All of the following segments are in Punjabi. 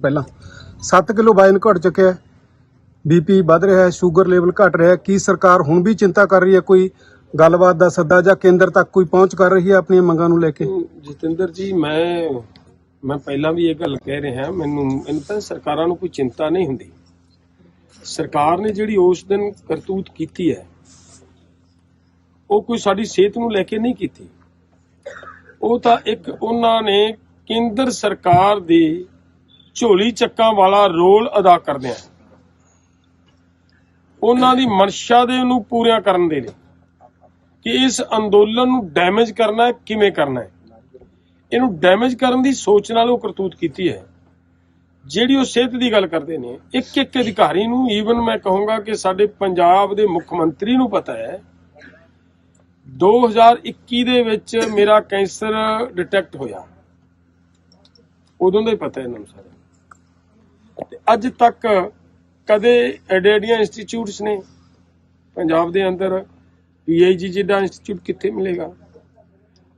ਪਹਿਲਾਂ। 7 ਕਿਲੋ ਵਾਈਨ ਘਟ ਚੁੱਕਿਆ ਹੈ। ਬੀਪੀ ਵੱਧ ਰਿਹਾ ਹੈ ਸ਼ੂਗਰ ਲੈਵਲ ਘਟ ਰਿਹਾ ਹੈ। ਕੀ ਸਰਕਾਰ ਹੁਣ ਵੀ ਚਿੰਤਾ ਕਰ ਰਹੀ ਹੈ? ਕੋਈ ਗੱਲਬਾਤ ਦਾ ਸੱਦਾ ਜਾਂ ਕੇਂਦਰ ਤੱਕ ਕੋਈ ਪਹੁੰਚ ਕਰ ਰਹੀ ਹੈ ਆਪਣੀਆਂ ਮੰਗਾਂ ਨੂੰ ਲੈ ਕੇ? ਜਤਿੰਦਰ ਜੀ, ਮੈਂ ਮੈਂ ਪਹਿਲਾਂ ਵੀ ਇਹ ਗੱਲ ਕਹਿ ਰਿਹਾ। ਮੈਨੂੰ ਮੈਨੂੰ ਤਾਂ ਸਰਕਾਰਾਂ ਨੂੰ ਕੋਈ ਚਿੰਤਾ ਨਹੀਂ ਹੁੰਦੀ। ਸਰਕਾਰ ਨੇ ਜਿਹੜੀ ਉਸ ਦਿਨ ਕਰਤੂਤ ਕੀਤੀ ਹੈ, ਉਹ ਕੋਈ ਸਾਡੀ ਸਿਹਤ ਨੂੰ ਲੈ ਕੇ ਨਹੀਂ ਕੀਤੀ। ਉਹ ਤਾਂ ਇੱਕ ਉਹਨਾਂ ਨੇ ਕੇਂਦਰ ਸਰਕਾਰ ਦੀ ਝੋਲੀ ਚੱਕਾਂ ਵਾਲਾ ਰੋਲ ਅਦਾ ਕਰਦੇ ਆ। ਉਹਨਾਂ ਦੀ ਮਨਸ਼ਾ ਦੇ ਨੂੰ ਪੂਰੀਆਂ ਕਰਨ ਦੇ ਲਈ ਕਿ ਇਸ ਅੰਦੋਲਨ ਨੂੰ ਡੈਮੇਜ ਕਰਨਾ ਹੈ, ਕਿਵੇਂ ਕਰਨਾ ਹੈ। ਇਹਨੂੰ ਡੈਮੇਜ ਕਰਨ ਦੀ ਸੋਚ ਨਾਲ ਉਹ ਕਰਤੂਤ ਕੀਤੀ ਹੈ। ਜਿਹੜੀ ਉਹ ਸਿਹਤ ਦੀ ਗੱਲ ਕਰਦੇ ਨੇ ਇੱਕ ਇੱਕ ਅਧਿਕਾਰੀ ਨੂੰ ਈਵਨ ਮੈਂ ਕਹੂੰਗਾ ਕਿ ਸਾਡੇ ਪੰਜਾਬ ਦੇ ਮੁੱਖ ਮੰਤਰੀ ਨੂੰ ਪਤਾ ਹੈ। 2021 ਦੇ ਵਿੱਚ ਮੇਰਾ ਕੈਂਸਰ ਡਿਟੈਕਟ ਹੋਇਆ। ਉਦੋਂ ਦਾ ਹੀ ਪਤਾ ਇਹਨਾਂ ਨੂੰ ਸਾਰਾ ਤੇ ਅੱਜ ਤੱਕ ਕਦੇ ਐਡੇਡੀਆਂ ਇੰਸਟੀਚਿਊਟਸ ਨੇ? ਪੰਜਾਬ ਦੇ ਅੰਦਰ ਪੀਆਈਜੀ ਜਿਹੜਾ ਇੰਸਟੀਚਿਊਟ ਕਿੱਥੇ ਮਿਲੇਗਾ?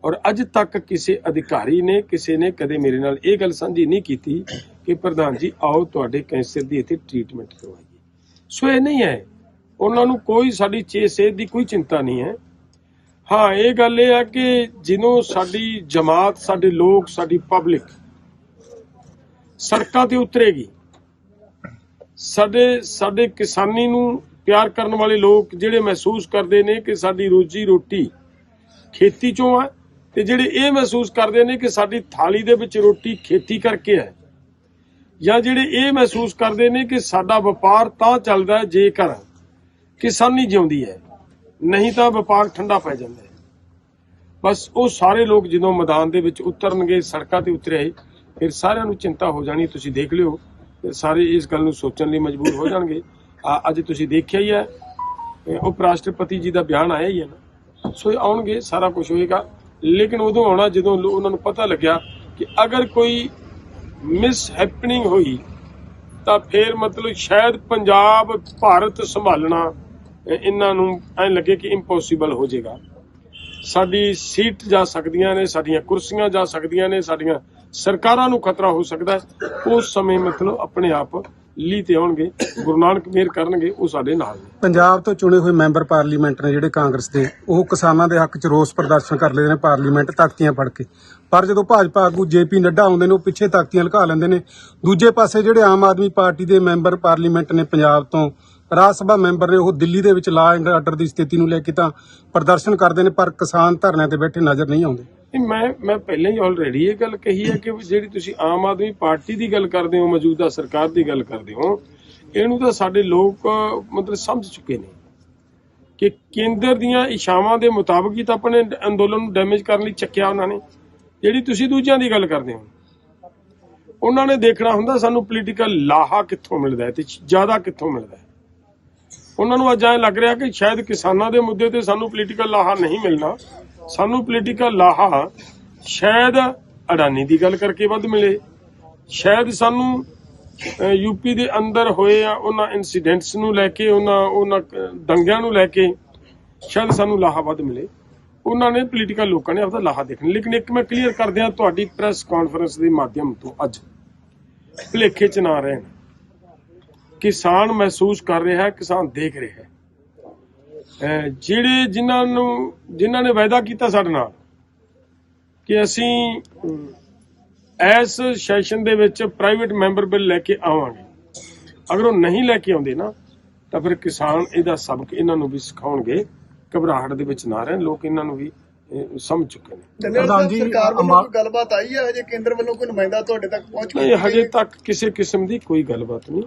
ਔਰ ਅੱਜ ਤੱਕ ਕਿਸੇ ਅਧਿਕਾਰੀ ਨੇ, ਕਿਸੇ ਨੇ ਕਦੇ ਮੇਰੇ ਨਾਲ ਇਹ ਗੱਲ ਸਾਂਝੀ ਨਹੀਂ ਕੀਤੀ ਕਿ ਪ੍ਰਧਾਨ ਜੀ, ਆਓ ਤੁਹਾਡੇ ਕੈਂਸਰ ਦੀ ਇੱਥੇ ਟ੍ਰੀਟਮੈਂਟ ਕਰਵਾਈਏ। ਸੋ ਇਹ ਨਹੀਂ ਹੈ। ਉਹਨਾਂ ਨੂੰ ਕੋਈ ਸਾਡੀ ਚੇ ਸਿਹਤ ਦੀ ਕੋਈ ਚਿੰਤਾ ਨਹੀਂ ਹੈ। ਹਾਂ, ਇਹ ਗੱਲ ਇਹ ਹੈ ਕਿ ਜਿਹਨੂੰ ਸਾਡੀ ਜਮਾਤ, ਸਾਡੇ ਲੋਕ, ਸਾਡੀ ਪਬਲਿਕ ਸੜਕਾਂ ਤੇ ਉਤਰੇਗੀ ਸਾਡੇ ਸਾਡੇ ਕਿਸਾਨੀ ਨੂੰ ਪਿਆਰ ਕਰਨ ਵਾਲੇ ਲੋਕ ਜਿਹੜੇ ਮਹਿਸੂਸ ਕਰਦੇ ਨੇ ਕਿ ਸਾਡੀ ਰੋਜੀ ਰੋਟੀ ਖੇਤੀ ਚੋਂ ਹੈ ਤੇ ਜਿਹੜੇ ਇਹ ਮਹਿਸੂਸ ਕਰਦੇ ਨੇ ਕਿ ਸਾਡੀ ਥਾਲੀ ਦੇ ਵਿੱਚ ਰੋਟੀ ਖੇਤੀ ਕਰਕੇ ਹੈ ਜਾਂ ਜਿਹੜੇ ਇਹ ਮਹਿਸੂਸ ਕਰਦੇ ਨੇ ਕਿ ਸਾਡਾ ਵਪਾਰ ਤਾਂ ਚੱਲਦਾ ਜੇਕਰ ਕਿਸਾਨੀ ਜਿਉਂਦੀ ਹੈ, ਨਹੀਂ ਤਾਂ ਵਪਾਰ ਠੰਡਾ ਪੈ ਜਾਂਦਾ ਹੈ। ਬਸ ਉਹ ਸਾਰੇ ਲੋਕ ਜਦੋਂ ਮੈਦਾਨ ਦੇ ਵਿੱਚ ਉਤਰਨਗੇ, ਸੜਕਾਂ ਤੇ ਉਤਰੇ, ਫਿਰ ਸਾਰਿਆਂ ਨੂੰ ਚਿੰਤਾ ਹੋ ਜਾਣੀ, ਤੁਸੀਂ ਦੇਖ ਲਿਓ। ਸਾਰੇ ਇਸ ਗੱਲ ਨੂੰ ਸੋਚਣ ਲਈ ਮਜਬੂਰ ਹੋ ਜਾਣਗੇ। ਆ- ਅੱਜ ਤੁਸੀਂ ਦੇਖਿਆ ਹੀ ਹੈ ਉਪ ਰਾਸ਼ਟਰਪਤੀ ਜੀ ਦਾ ਬਿਆਨ ਆਇਆ ਹੀ ਹੈ ਨਾ। ਸੋ ਇਹ ਆਉਣਗੇ, ਸਾਰਾ ਕੁਝ ਹੋਏਗਾ। ਲੇਕਿਨ ਉਦੋਂ ਆਉਣਾ, ਜਦੋਂ ਉਹਨਾਂ ਨੂੰ ਪਤਾ ਲੱਗਿਆ ਕਿ ਅਗਰ ਕੋਈ ਮਿਸ ਹੈਪਨਿੰਗ ਹੋਈ, ਤਾਂ ਫਿਰ ਮਤਲਬ ਸ਼ਾਇਦ ਪੰਜਾਬ, ਭਾਰਤ ਸੰਭਾਲਣਾ ਇਹਨਾਂ ਨੂੰ ਐ ਲੱਗੇ ਕਿ ਇੰਪੋਸੀਬਲ ਹੋ ਜਾਏਗਾ। ਸਾਡੀ ਸੀਟ ਜਾ ਸਕਦੀਆਂ ਨੇ, ਸਾਡੀਆਂ ਕੁਰਸੀਆਂ ਜਾ ਸਕਦੀਆਂ ਨੇ, ਸਾਡੀਆਂ ਸਰਕਾਰਾਂ ਨੂੰ ਖਤਰਾ ਹੋ ਸਕਦਾ ਹੈ। ਉਸ ਸਮੇਂ ਮਤਲਬ ਆਪਣੇ ਆਪ ਲੀ ਤੇ ਆਉਣਗੇ, ਗੁਰੂ ਨਾਨਕ ਮਿਹਰ ਕਰਨਗੇ, ਉਹ ਸਾਡੇ ਨਾਲ ਨੇ। ਪੰਜਾਬ ਤੋਂ ਚੁਣੇ ਹੋਏ ਮੈਂਬਰ ਪਾਰਲੀਮੈਂਟ ਨੇ ਜਿਹੜੇ ਕਾਂਗਰਸ ਦੇ, ਉਹ ਕਿਸਾਨਾਂ ਦੇ ਹੱਕ 'ਚ ਰੋਸ ਪ੍ਰਦਰਸ਼ਨ ਕਰ ਲੈਂਦੇ ਨੇ ਪਾਰਲੀਮੈਂਟ ਤਾਕਤੀਆਂ ਫੜ ਕੇ। ਪਰ ਜਦੋਂ ਭਾਜਪਾ ਆਗੂ ਜੇਪੀ ਨੱਡਾ ਆਉਂਦੇ ਨੇ, ਉਹ ਪਿੱਛੇ ਤਾਕਤੀਆਂ ਲੁਕਾ ਲੈਂਦੇ ਨੇ। ਦੂਜੇ ਪਾਸੇ ਜਿਹੜੇ ਆਮ ਆਦਮੀ ਪਾਰਟੀ ਦੇ ਮੈਂਬਰ ਪਾਰਲੀਮੈਂਟ ਨੇ, ਪੰਜਾਬ ਤੋਂ ਰਾਜ ਸਭਾ ਮੈਂਬਰ ਨੇ, ਉਹ ਦਿੱਲੀ ਦੇ ਵਿੱਚ ਲਾ ਐਂਡ ਆਰਡਰ ਦੀ ਸਥਿਤੀ ਨੂੰ ਲੈ ਕੇ ਤਾਂ ਪ੍ਰਦਰਸ਼ਨ ਕਰਦੇ ਨੇ, ਪਰ ਕਿਸਾਨ ਧਰਨਿਆਂ ਤੇ ਬੈਠੇ ਨਜ਼ਰ ਨਹੀਂ ਆਉਂਦੇ। ਨਹੀਂ, ਮੈਂ ਮੈਂ ਪਹਿਲਾਂ ਹੀ ਆਲਰੇਡੀ ਇਹ ਗੱਲ ਕਹੀ ਹੈ ਕਿ ਜਿਹੜੀ ਤੁਸੀਂ ਆਮ ਆਦਮੀ ਪਾਰਟੀ ਦੀ ਗੱਲ ਕਰਦੇ ਹੋ ਮੌਜੂਦਾ ਸਰਕਾਰ ਦੀ ਗੱਲ ਕਰਦੇ ਹੋ ਇਹਨੂੰ ਤਾਂ ਸਾਡੇ ਲੋਕ ਮਤਲਬ ਸਮਝ ਚੁੱਕੇ ਨੇ ਕਿ ਕੇਂਦਰ ਦੀਆਂ ਇਸ਼ਾਵਾਂ ਦੇ ਮੁਤਾਬਕ ਹੀ ਤਾਂ ਆਪਣੇ ਅੰਦੋਲਨ ਨੂੰ ਡੈਮੇਜ ਕਰਨ ਲਈ ਚੱਕਿਆ ਉਹਨਾਂ ਨੇ। ਜਿਹੜੀ ਤੁਸੀਂ ਦੂਜਿਆਂ ਦੀ ਗੱਲ ਕਰਦੇ ਹੋ ਉਹਨਾਂ ਨੇ ਦੇਖਣਾ ਹੁੰਦਾ ਸਾਨੂੰ ਪੋਲੀਟੀਕਲ ਲਾਹਾ ਕਿੱਥੋਂ ਮਿਲਦਾ ਹੈ ਤੇ ਜ਼ਿਆਦਾ ਕਿੱਥੋਂ ਮਿਲਦਾ ਹੈ। ਉਹਨਾਂ ਨੂੰ ਅੱਜ ਐਂ ਲੱਗ ਰਿਹਾ ਕਿ ਸ਼ਾਇਦ ਕਿਸਾਨਾਂ ਦੇ ਮੁੱਦੇ ਤੇ ਸਾਨੂੰ ਪੋਲੀਟੀਕਲ ਲਾਹਾ ਨਹੀਂ ਮਿਲਣਾ। ਸਾਨੂੰ ਪੋਲੀਟੀਕਲ ਲਾਹਾ ਸ਼ਾਇਦ ਅਡਾਨੀ ਦੀ ਗੱਲ ਕਰਕੇ ਵੱਧ ਮਿਲੇ। ਸ਼ਾਇਦ ਸਾਨੂੰ ਯੂਪੀ ਦੇ ਅੰਦਰ ਹੋਏ ਆ ਉਹਨਾਂ ਇਨਸੀਡੈਂਟਸ ਨੂੰ ਲੈ ਕੇ, ਉਹਨਾਂ ਉਹਨਾਂ ਦੰਗਿਆਂ ਨੂੰ ਲੈ ਕੇ ਸ਼ਾਇਦ ਸਾਨੂੰ ਲਾਹਾ ਵੱਧ ਮਿਲੇ। ਉਹਨਾਂ ਨੇ ਪੋਲੀਟੀਕਲ ਲੋਕਾਂ ਨੇ ਆਪਦਾ ਲਾਹਾ ਦੇਖਣਾ। ਲੇਕਿਨ ਇੱਕ ਮੈਂ ਕਲੀਅਰ ਕਰ ਦਿਆਂ ਤੁਹਾਡੀ ਪ੍ਰੈਸ ਕਾਨਫਰੰਸ ਦੇ ਮਾਧਿਅਮ ਤੋਂ ਅੱਜ ਭੁਲੇਖੇ ਚ ਨਾ ਰਹਿਣ। ਕਿਸਾਨ ਮਹਿਸੂਸ ਕਰ ਰਿਹਾ ਹੈ ਕਿਸਾਨ ਦੇਖ ਰਿਹਾ। ਹੈ ਜਿਹੜੇ ਜਿਨ੍ਹਾਂ ਨੂੰ ਜਿਨ੍ਹਾਂ ਨੇ ਵਾਅਦਾ ਕੀਤਾ ਸਾਡੇ ਨਾਲ ਕਿ ਅਸੀਂ ਇਸ ਸੈਸ਼ਨ ਦੇ ਵਿੱਚ ਪ੍ਰਾਈਵੇਟ ਮੈਂਬਰ ਬਿੱਲ ਲੈ ਕੇ ਆਵਾਂਗੇ। ਅਗਰ ਉਹ ਨਹੀਂ ਲੈ ਕੇ ਆਉਂਦੇ ਨਾ ਤਾਂ ਫਿਰ ਕਿਸਾਨ ਇਹਦਾ ਸਬਕ ਇਹਨਾਂ ਨੂੰ ਵੀ ਸਿਖਾਉਣਗੇ ਘਬਰਾਹਟ ਦੇ ਵਿੱਚ ਨਾ ਰਹਿਣ ਲੋਕ ਇਹਨਾਂ ਨੂੰ ਵੀ ਸਮਝ ਚੁੱਕੇ ਨੇ। ਪ੍ਰਧਾਨ ਜੀ, ਸਰਕਾਰ ਵੱਲੋਂ ਕੋਈ ਗੱਲਬਾਤ ਆਈ ਹੈ? ਹਜੇ ਕੇਂਦਰ ਵੱਲੋਂ ਕੋਈ ਨੁਮਾਇੰਦਾ ਤੁਹਾਡੇ ਤੱਕ ਪਹੁੰਚ ਨਹੀਂ ਹਜੇ? ਤੱਕ ਕਿਸੇ ਕਿਸਮ ਦੀ ਕੋਈ ਗੱਲਬਾਤ ਨਹੀਂ।